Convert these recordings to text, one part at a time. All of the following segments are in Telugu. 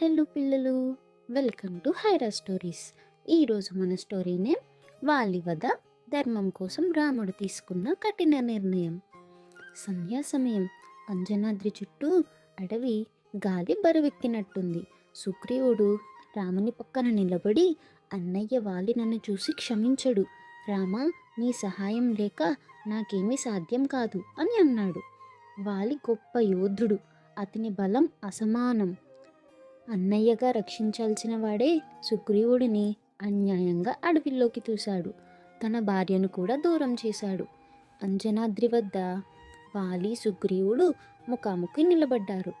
హలో పిల్లలు వెల్కమ్ టు హైరా స్టోరీస్. ఈరోజు మన స్టోరీనే వాలి వద ధర్మం కోసం రాముడు తీసుకున్న కఠిన నిర్ణయం. సంధ్యా సమయం. అంజనాద్రి చుట్టూ అడవి గాలి బరువెక్కినట్టుంది. సుగ్రీవుడు రాముని పక్కన నిలబడి అన్నయ్య వాలి నన్ను చూసి క్షమించడు. రామ నీ సహాయం లేక నాకేమీ సాధ్యం కాదు అని అన్నాడు. వాలి గొప్ప యోధుడు. అతని బలం అసమానం. అన్నయ్యగా రక్షించాల్సిన వాడే సుగ్రీవుడిని అన్యాయంగా అడవిలోకి తూశాడు. తన భార్యను కూడా దూరం చేశాడు. అంజనాద్రి వద్ద వాలి సుగ్రీవుడు ముఖాముఖి నిలబడ్డారు.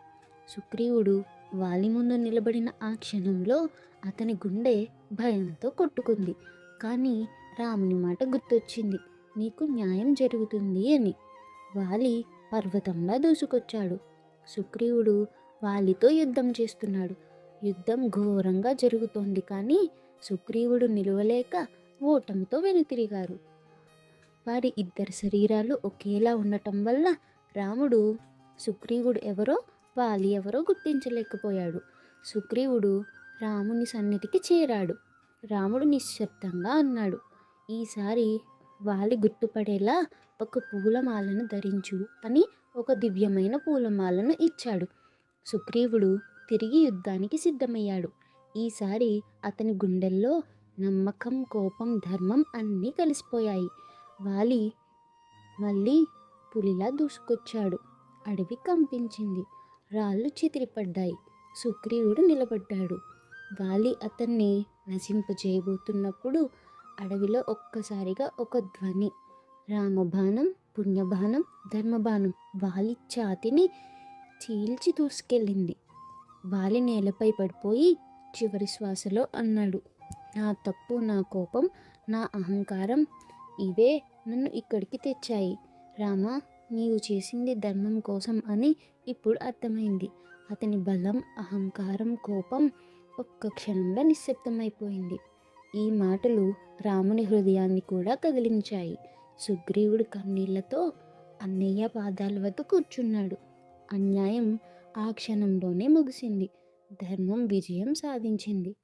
సుగ్రీవుడు వాలి ముందు నిలబడిన ఆ క్షణంలో అతని గుండె భయంతో కొట్టుకుంది. కానీ రాముని మాట గుర్తొచ్చింది. నీకు న్యాయం జరుగుతుంది అని. వాలి పర్వతంలా దూసుకొచ్చాడు. సుగ్రీవుడు వాలితో యుద్ధం చేస్తున్నాడు. యుద్ధం ఘోరంగా జరుగుతోంది కానీ సుగ్రీవుడు నిలవలేక ఓటమితో వెనుతిరిగారు. వారి ఇద్దరి శరీరాలు ఒకేలా ఉండటం వల్ల రాముడు సుగ్రీవుడు ఎవరో వాలి ఎవరో గుర్తించలేకపోయాడు. సుగ్రీవుడు రాముని సన్నిధికి చేరాడు. రాముడు నిశ్శబ్దంగా అన్నాడు ఈసారి వాలి గుర్తుపడేలా ఒక పూలమాలను ధరించు అని ఒక దివ్యమైన పూలమాలను ఇచ్చాడు. సుగ్రీవుడు తిరిగి యుద్ధానికి సిద్ధమయ్యాడు. ఈసారి అతని గుండెల్లో నమ్మకం కోపం ధర్మం అన్నీ కలిసిపోయాయి. వాలి మళ్ళీ పులిలా దూసుకొచ్చాడు. అడవి కంపించింది. రాళ్ళు చితిరిపడ్డాయి. సుగ్రీవుడు నిలబడ్డాడు. వాలి అతన్ని నశింపజేయబోతున్నప్పుడు అడవిలో ఒక్కసారిగా ఒక ధ్వని రామబాణం పుణ్యబాణం ధర్మబాణం వాలి ఛాతిని చీల్చి దూసుకెళ్ళింది. వాలి నేలపై పడిపోయి చివరి శ్వాసలో అన్నాడు నా తప్పు నా కోపం నా అహంకారం ఇవే నన్ను ఇక్కడికి తెచ్చాయి. రామా నీవు చేసింది ధర్మం కోసం అని ఇప్పుడు అర్థమైంది. అతని బలం అహంకారం కోపం ఒక్క క్షణంలో నిశ్శబ్దమైపోయింది. ఈ మాటలు రాముని హృదయాన్ని కూడా కదిలించాయి. సుగ్రీవుడు కన్నీళ్ళతో అన్నయ్య పాదాల వద్ద కూర్చున్నాడు. అన్యాయం ఆ క్షణంలోనే ముగిసింది. ధర్మం విజయం సాధించింది.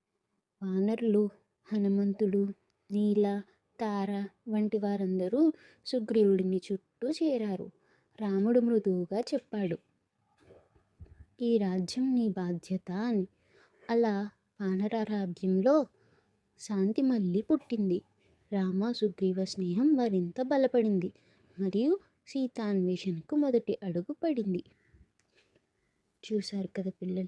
వానరులు హనుమంతుడు నీల తార వంటి వారందరూ సుగ్రీవుడిని చుట్టూ చేరారు. రాముడు మృదువుగా చెప్పాడు ఈ రాజ్యం నీ బాధ్యత అని. అలా వానర రాజ్యంలో శాంతి మళ్ళీ పుట్టింది. రామ సుగ్రీవ స్నేహం మరింత బలపడింది మరియు సీతాన్వేషణకు మొదటి అడుగు పడింది. చూశారు కదా పిల్లలు.